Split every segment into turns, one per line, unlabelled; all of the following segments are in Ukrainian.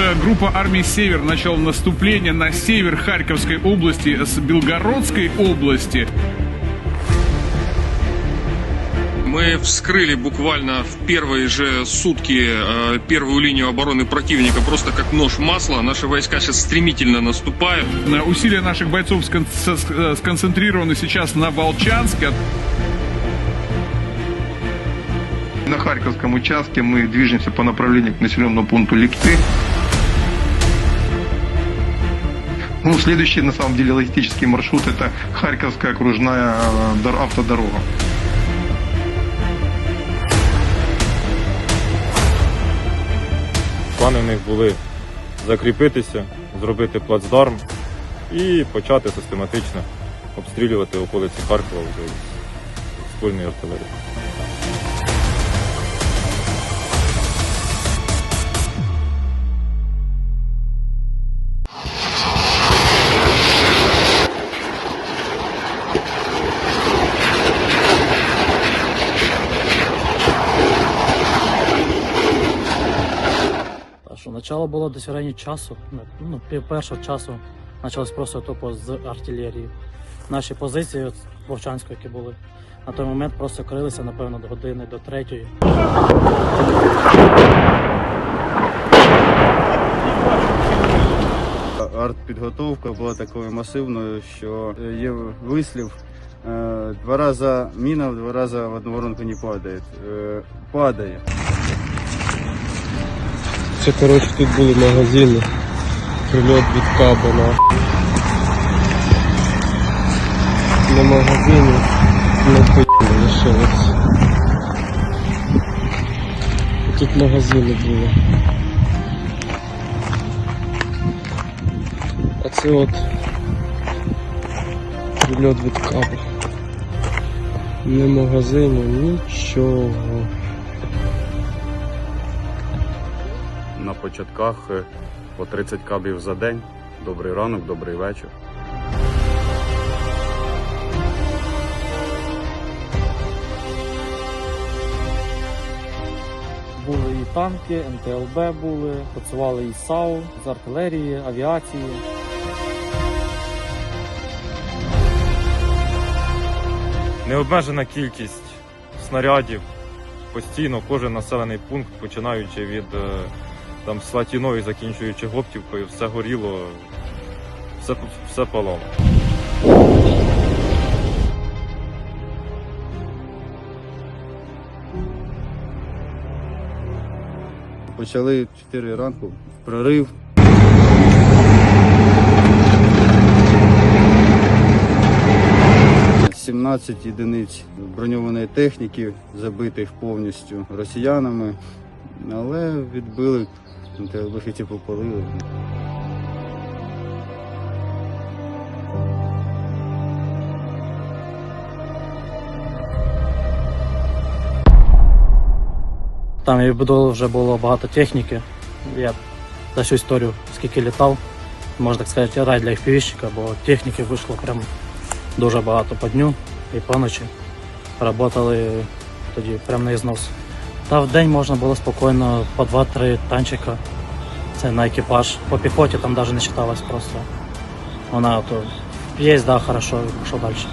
Наша группа армии «Север» начала наступление на север Харьковской области с Белгородской области.
Мы вскрыли буквально в первые же сутки э, первую линию обороны противника просто как нож в масло. Наши войска сейчас стремительно наступают.
Усилия наших бойцов скон- э, сконцентрированы сейчас на Волчанске.
На Харьковском участке мы движемся по направлению к населенному пункту Ликты. Ну, следующий, на самом деле, логистический маршрут – это Харьковская окружная э, автодорога.
Плани в них були закріпитися, зробити плацдарм і почати систематично обстрілювати околиці Харкова з ствольної артилерії.
Начало було десь в районі часу, ну, ну першого часу почалось просто тупо з артилерії. Наші позиції от, Вовчанської, які були, на той момент просто крилися, напевно, до години, до третьої.
Артпідготовка була такою масивною, що є вислів. е, Два рази міна, два рази в одну воронку не падає. Е, Падає.
Це коротше тут були магазини. Прильот від каба на. На магазині на хуйні лишилось. Тут магазини були. А це от прильот від каба. Не магазину, нічого.
На початках е, по 30 кабів за день. Добрий ранок, добрий вечір.
Були і танки, МТЛБ були, працювали і САУ з артилерії, авіації.
Необмежена кількість снарядів. Постійно кожен населений пункт, починаючи від е, там Слатіної, закінчуючи Гоптівкою, все горіло, все, все палало.
Почали 4 ранку прорив. «17 єдиниць броньованої техніки, забитих повністю росіянами, але відбили, вихідці попалили.
Там і вже було багато техніки. Я за всю історію, скільки літав, можна так сказати, рай для FPV-щика, бо техніки вийшло прям дуже багато по дню і по ночі. Работали тоді прям на ізнос. Та в день можна було спокійно по 2-3 танчика. Це на екіпаж. По піхоті там навіть не читалось просто. Вона то є, да, хорошо, пішов пішов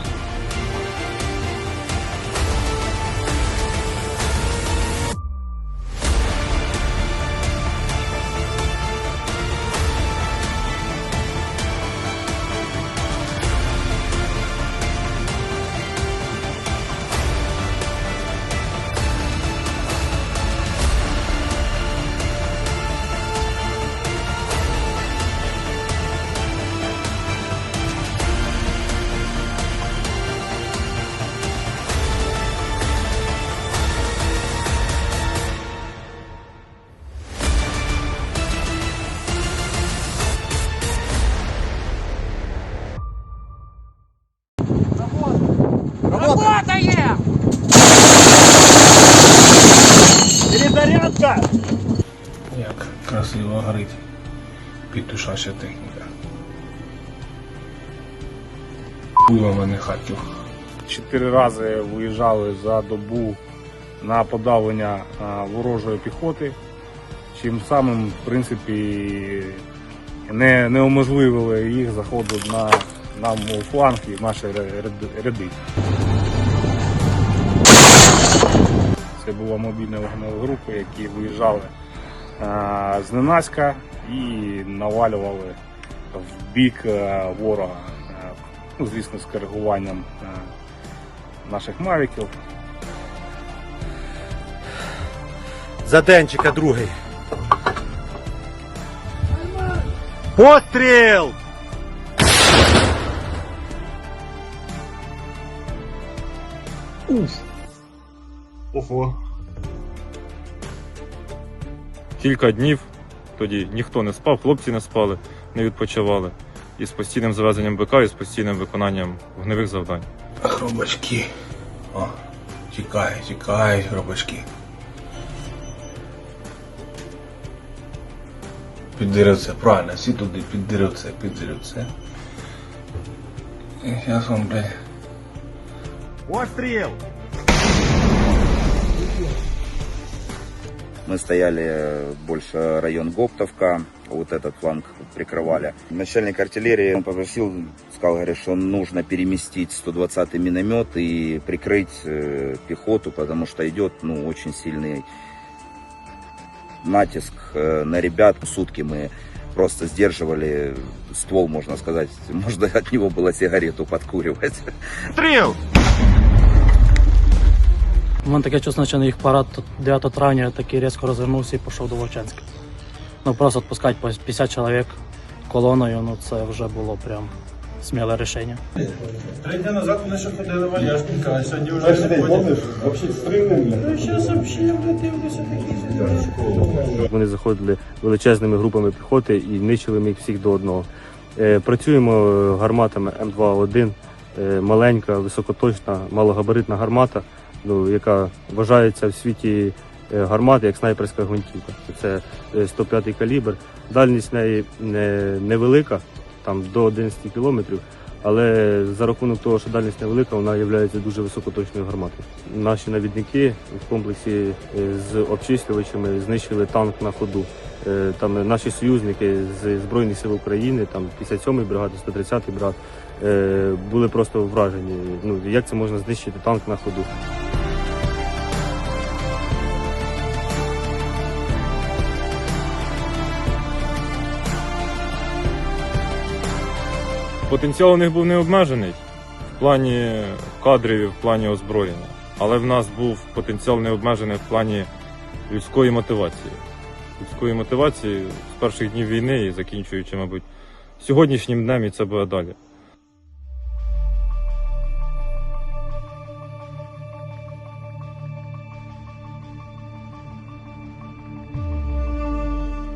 далі.
Як красиво горить підтушаща техніка. Була мене Харків.
чотири рази виїжджали за добу на подавлення ворожої піхоти.
чим самим, в принципі, не, не уможливили їх заходу на нам у фланг і в наші ряди. Це була мобільна вогнева група, які виїжджали е, з Ненаська і навалювали в бік е, ворога. Е, ну, звісно, з коригуванням наших мавіків.
Заденчика другий. Постріл!
Ого.
Кілька днів тоді ніхто не спав, хлопці не спали, не відпочивали. І з постійним завезенням БК, і з постійним виконанням вогневих завдань.
Хробачки. О, тікають, тікають хробачки. Під деревце, правильно, всі туди під деревце, під деревце. І зараз вам, блядь,
Постріл!
Мы стояли э, больше район Гоптовка, вот этот фланг прикрывали. Начальник артиллерии он попросил, сказал, говорит, что нужно переместить 120-й миномет и прикрыть э, пехоту, потому что идет ну, очень сильный натиск э, на ребят. Сутки мы просто сдерживали ствол, можно сказать. Можно от него было сигарету подкуривать.
Стріл!
У мене таке чувство, що на їх парад 9 травня я такий різко розвернувся і пішов до Вовчанська. Ну просто відпускати по 50 чоловік колоною, ну це вже було прям сміле рішення.
Три дня назад вони ще ходили валяшника, а сьогодні вже не ходять.
Вони заходили величезними групами піхоти і нищили ми їх всіх до одного. Е, Працюємо гарматами М2А1, е, маленька, високоточна, малогабаритна гармата, ну, яка вважається в світі е, гармат як снайперська гвинтівка. Це е, 105-й калібр. Дальність неї невелика, там до 11 кілометрів. Але за рахунок того, що дальність невелика, вона є дуже високоточною гарматою. Наші навідники в комплексі е, з обчислювачами знищили танк на ходу. Е, Там наші союзники з Збройних сил України, там 57-ї бригади, 130-й бригад, е, були просто вражені. Ну як це можна знищити танк на ходу?
Потенціал у них був не обмежений в плані кадрів, в плані озброєння. Але в нас був потенціал не обмежений в плані людської мотивації. Людської мотивації з перших днів війни і закінчуючи, мабуть, сьогоднішнім днем і це буде далі.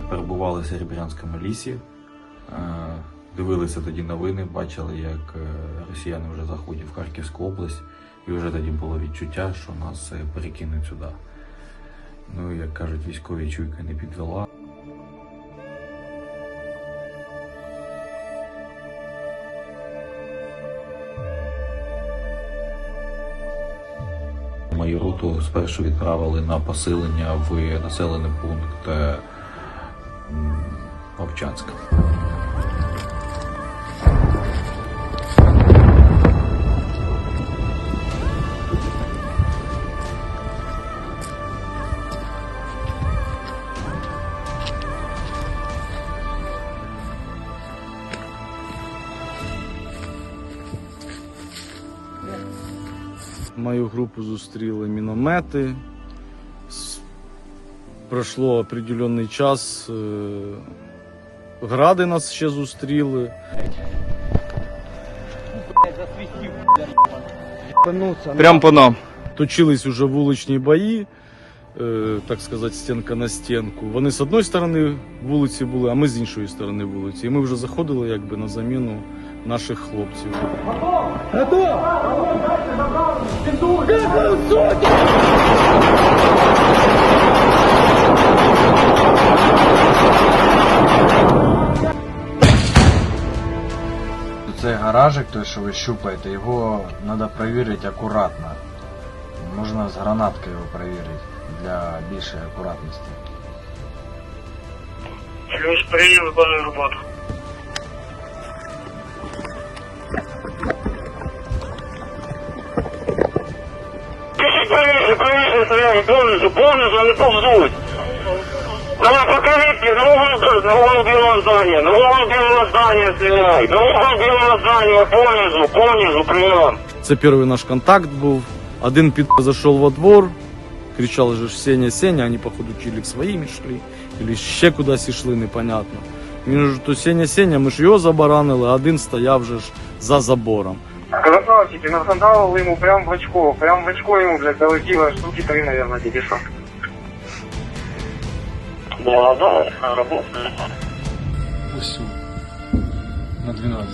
перебували в Серебрянському лісі, е, дивилися тоді новини, бачили, як е, росіяни вже заходять в Харківську область, і вже тоді було відчуття, що нас е, перекинуть сюди. Ну, як кажуть, військові чуйка не підвела. Мою роту спершу відправили на поселення в населений пункт е,
Мою групу зустріли міномети. Пройшло определенний час. е, Гради нас ще зустріли.
Прям по нам.
Точились уже вуличні бої, е, так сказати, стінка на стінку. Вони з одної сторони вулиці були, а ми з іншої сторони вулиці. І ми вже заходили якби на заміну наших хлопців.
Цей гаражик, той, що ви щупаєте, його треба перевірити акуратно. Можна з гранаткою його перевірити для більшої акуратності.
Плюс прийняв виконую роботу. Стояли, повністю, повністю, повзуть. Давай покажите, на угол, белого здания, на белого здания стреляй, на белого здания, понизу, понизу, прием.
Це перший наш контакт був. Один під зайшов во двор, кричав же Сеня, Сеня, вони походу чи к своїм йшли, или ще кудись йшли, непонятно. Він же то Сеня, Сеня, ми ж його забаранили, а один стояв же ж за забором.
Красавчики, насандалил ему прям в очко, прям в очко ему, блядь, долетело штуки три, наверное, тебе что. Да, да, работает.
Усю. На 12.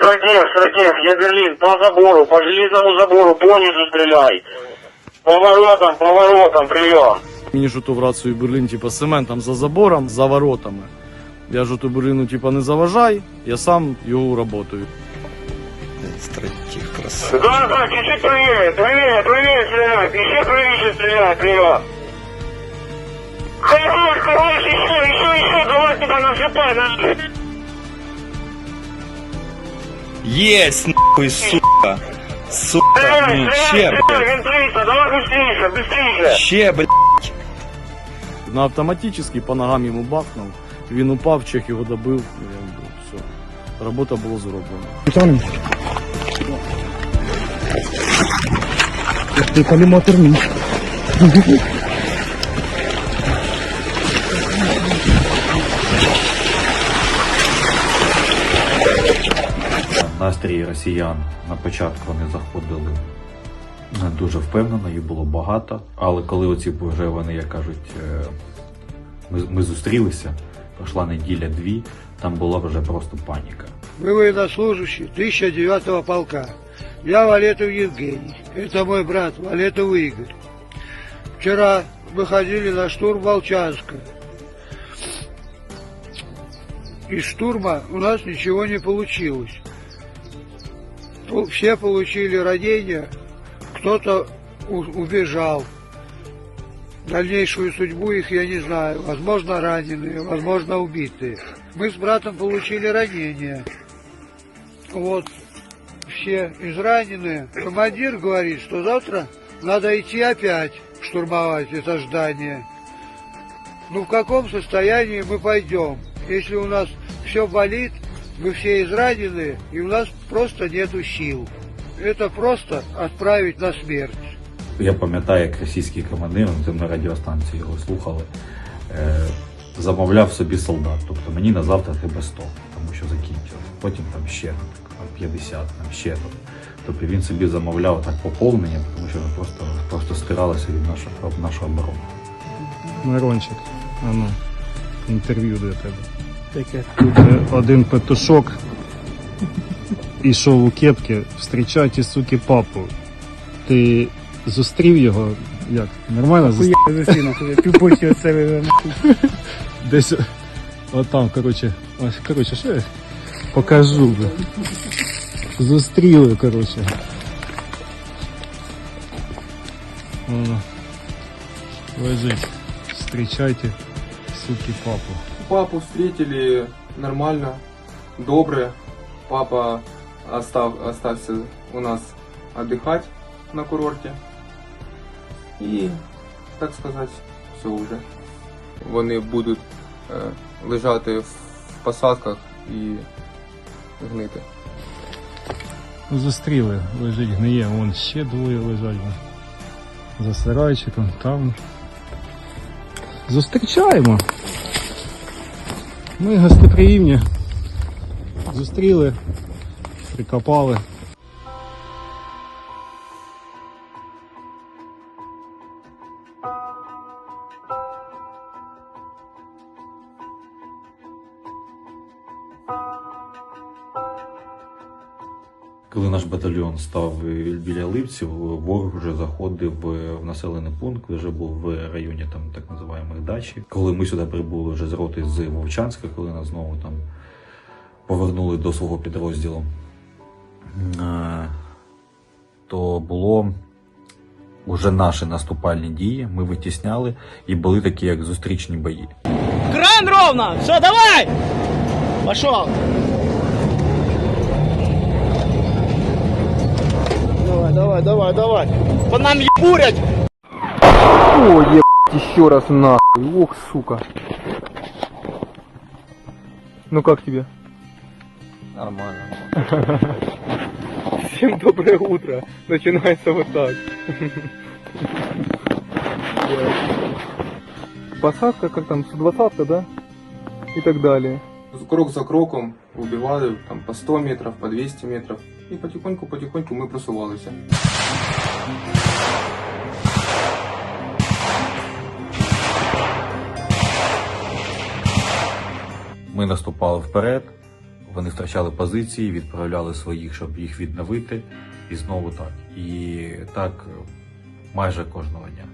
Срагев, Срагев, я Берлин, по забору, по железному забору, понизу стреляй. Поворотом, поворотом, прием.
Мені ж в рацію Берлін, типа, Семен там за забором, за воротами. Я ж то Берліну, типа, не заважай, я сам його работаю
Стратег
Да, да, чуть-чуть правее, правее, правее стреляй, еще правее стреляй, прием. Хорош, хорош, еще, еще, еще, давай туда насыпай, на...
Єсть, нахуй, сука. Сука,
Стреляй,
ну,
стреляй,
ще,
стреляй,
блядь.
вентриса, давай быстрее, быстрее.
Ще, блядь.
На автоматически по ногам йому бахнув. Він упав, чех його добив. і якби Все. Робота була зроблена.
Коліматор мій.
Настрій росіян на початку вони заходили дуже впевнено, їх було багато. Але коли оці вже вони, як кажуть, е, ми, ми зустрілися, пройшла неділя-дві, там була вже просто паніка.
Мы военнослужащие 1009 полка. Я Валетов Евгений. Это мой брат Валетов Игорь. Вчера выходили на штурм Волчанска. Из штурма у нас ничего не получилось. Ну, Все получили ранения, кто-то убежал. Дальнейшую судьбу их я не знаю. Возможно, раненые, возможно, убитые. Мы с братом получили ранения Вот все израненные. Командир говорит, что завтра надо идти опять штурмовать это здание. Ну в каком состоянии мы пойдем? Если у нас все болит, мы все изранены, и у нас просто нету сил. Это просто отправить на смерть.
Я пам'ятаю, як російський командир, ми там на радіостанції його слухали, е, замовляв собі солдат. Тобто мені на завтра треба 100, тому Що закінчилось. Потім там ще там, 50, там ще там. Тобто він собі замовляв так поповнення, тому що просто, просто стиралися від нашого, від нашого оборони.
Мирончик, а ну, інтерв'ю для тебе.
Таке.
Тут е, один петушок ішов у кепки, встрічайте, суки, папу. Ти зустрів його? Як? Нормально зустрів? Десь отам, коротше. Ось, коротше, що я покажу. Зустріли, коротше. Воно. Лежить. Встречайте, суки, папу.
Папу встретили нормально, добре. Папа остав, остався у нас отдыхать на курорте. І, так сказати, все вже. Вони будуть е, лежати в посадках і гнити.
Зустріли, лежить, гниє, вон ще двоє лежать. За сарайчиком, там. Зустрічаємо. Ми гостеприємні. Зустріли, прикопали.
Батальйон став біля Липців, ворог вже заходив в населений пункт, вже був в районі там так називаємих дачі. Коли ми сюди прибули вже з роти з Вовчанська, коли нас знову там повернули до свого підрозділу, е, то було вже наші наступальні дії. Ми витісняли і були такі як зустрічні бої.
Встань ровно! Все, давай! Пошел! Давай, давай, давай! По нам ебурять!
О, ебать, еще раз нахуй. Ох, сука. Ну как тебе?
Нормально.
Всем доброе утро. Начинается вот так. Посадка, как там, 120 да? И так далее.
Крок за кроком убивали там по 100 метров, по 200 метров. І потихоньку-потихоньку ми просувалися.
Ми наступали вперед, вони втрачали позиції, відправляли своїх, щоб їх відновити, і знову так. І так майже кожного дня.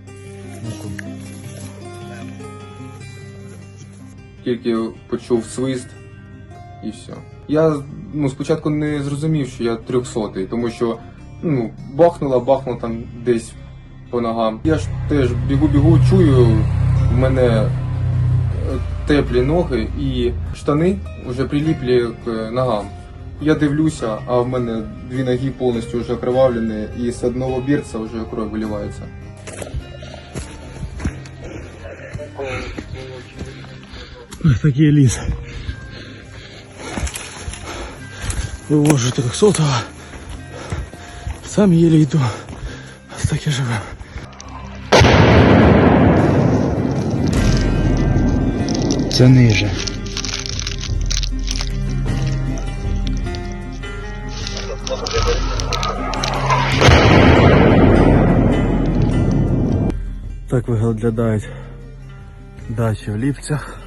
Тільки почув свист і все. Я ну, спочатку не зрозумів, що я трьохсотий, тому що ну, бахнула, бахнула там десь по ногам. Я ж теж бігу-бігу, чую, в мене е, теплі ноги і штани вже приліплі к ногам. Я дивлюся, а в мене дві ноги повністю вже окровавлені, і з одного берця вже кров виливається.
Ось такий ліс. Вивожу 300 Сам єлі йду. Ось так і живем. Це ниже. Так виглядають дачі в Ліпцях.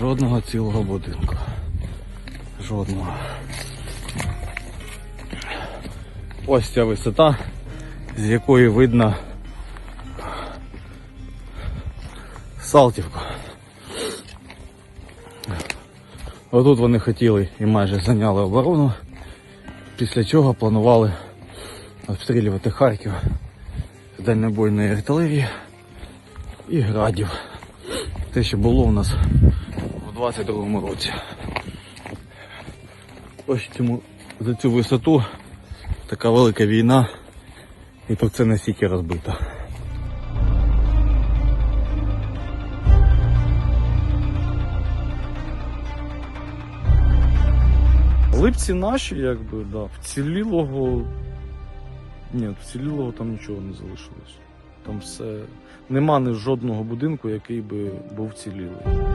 Жодного цілого будинку. Жодного. Ось ця висота, з якої видно Салтівку. Отут вони хотіли і майже зайняли оборону, після чого планували обстрілювати Харків з дальнобойної артилерії і градів. Те, що було у нас 22-му році. Ось чому за цю висоту така велика війна і про це настільки розбита.
Липці наші, якби, да. Вцілілого. Ні, вцілілого там нічого не залишилось. Там все. Нема ні жодного будинку, який би був вцілілий.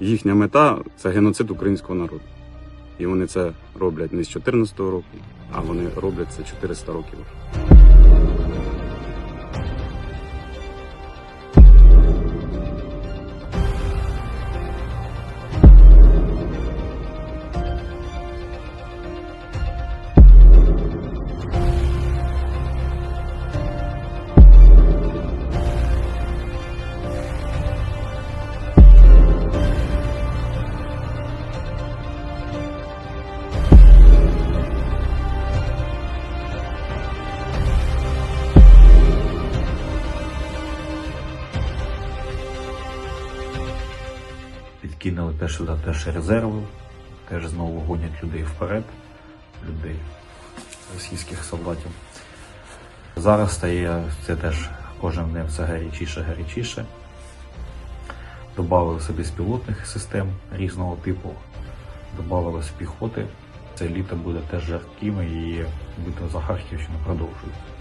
Їхня мета це геноцид українського народу. І вони це роблять не з 14 року, а вони роблять це 400 років.
Підкинули теж сюди теж резерви, теж знову гонять людей вперед, людей, російських солдатів. Зараз стає це теж кожен день все гарячіше, гарячіше. Добавили собі безпілотних систем різного типу, додавалось піхоти. Це літо буде теж жарким і битва за Харківщину продовжується.